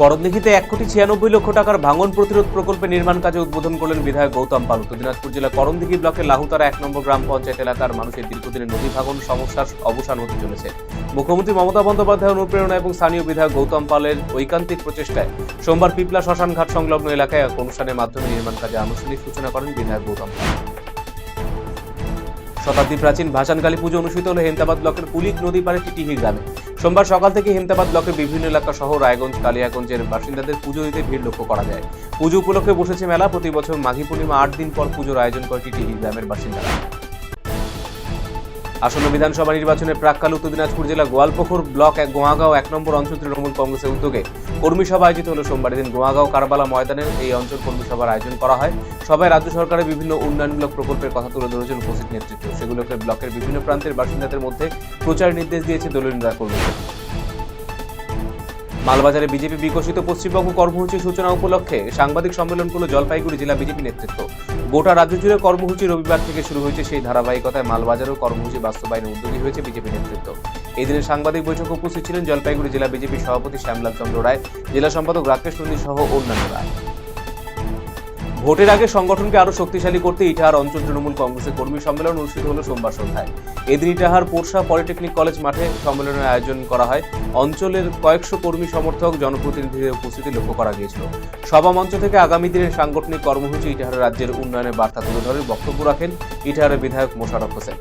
করণদিঘিতে এক কোটি ছিয়ানব্বই লক্ষ টাকার ভাঙন প্রতিরোধ প্রকল্পে নির্মাণ কাজে উদ্বোধন করলেন বিধায়ক গৌতম পাল। উত্তর দিনাজপুর জেলা করণদিঘি ব্লকের লাহুতারা এক নম্বর গ্রাম পঞ্চায়েত এলাকার মানুষের দীর্ঘদিনের নদী ভাঙন সমস্যার অবসান হতে চলেছে। মুখ্যমন্ত্রী মমতা বন্দ্যোপাধ্যায় অনুপ্রেরণা এবং স্থানীয় বিধায়ক গৌতম পালের ঐকান্তিক প্রচেষ্টায় সোমবার পিপলা শ্মশান ঘাট সংলগ্ন এলাকায় এক অনুষ্ঠানের মাধ্যমে নির্মাণ কাজে আনুষ্ঠানিক সূচনা করেন বিধায়ক গৌতম পাল। শতাব্দী প্রাচীন ভাসানকালী পুজো অনুষ্ঠিত হলো হেমতাবাদ ব্লকের পুলিক নদী পাড়ে টিটিহি গ্রামে। সোমবার সকাল থেকে হেমতাবাদ ব্লকের বিভিন্ন এলাকা সহ রায়গঞ্জ, কালিয়াগঞ্জের বাসিন্দাদের পুজো দিতে ভিড় লক্ষ্য করা যায়। পুজো উপলক্ষে বসেছে মেলা। প্রতি বছর মাঘী পূর্ণিমা আট দিন পর পুজোর আয়োজন করে টিটিহি গ্রামের বাসিন্দারা। আসন্ন বিধানসভা নির্বাচনে প্রাক্কাল উত্তর দিনাজপুর জেলা গোয়ালপুকুর ব্লক এক গোয়াগাঁও এক নম্বর অঞ্চল তৃণমূল কংগ্রেসের উদ্যোগে কর্মী সভা আয়োজিত হলো সোমবার দিন গোয়াগাঁও কারবালা ময়দানে এই অঞ্চল কর্মী সভার আয়োজন করা হয়। সবাই রাজ্য সরকারের বিভিন্ন উন্নয়নমূলক প্রকল্পের কথা তুলে ধরেছেন উপস্থিত নেতৃত্ব। সেগুলোকে ব্লকের বিভিন্ন প্রান্তের বাসিন্দাদের মধ্যে প্রচার নির্দেশ দিয়েছে দলীয় নেতা কর্মীদের মালবাজারে বিজেপি বিকশিত পশ্চিমবঙ্গ কর্মসূচির সূচনা উপলক্ষে সাংবাদিক সম্মেলন করল জলপাইগুড়ি জেলা বিজেপি নেতৃত্ব। গোটা রাজ্য জুড়ে কর্মসূচি রবিবার থেকে শুরু হয়েছে। সেই ধারাবাহিকতায় মালবাজারও কর্মসূচি বাস্তবায়নে উদ্যোগী হয়েছে বিজেপি নেতৃত্ব। এই দিনের সাংবাদিক বৈঠকে উপস্থিত ছিলেন জলপাইগুড়ি জেলা বিজেপি সভাপতি শ্যামলাল চন্দ্র রায়, জেলা সম্পাদক রাকেশ নন্দী সহ অন্যান্যরা ভোটের আগে সংগঠনকে আরও শক্তিশালী করতে ইটাহার অঞ্চল তৃণমূল কংগ্রেসের কর্মী সম্মেলন অনুষ্ঠিত হল সোমবার সন্ধ্যায়। এদিন ইটাহার পোরশা পলিটেকনিক কলেজ মাঠে সম্মেলনের আয়োজন করা হয়। অঞ্চলের কয়েকশো কর্মী সমর্থক জনপ্রতিনিধিদের উপস্থিতি লক্ষ্য করা গিয়েছিল। সভা মঞ্চ থেকে আগামী দিনের সাংগঠনিক কর্মসূচি ইটাহারের রাজ্যের উন্নয়নের বার্তা তুলে ধরে বক্তব্য রাখেন ইটাহারের বিধায়ক মোশারফ হোসেন।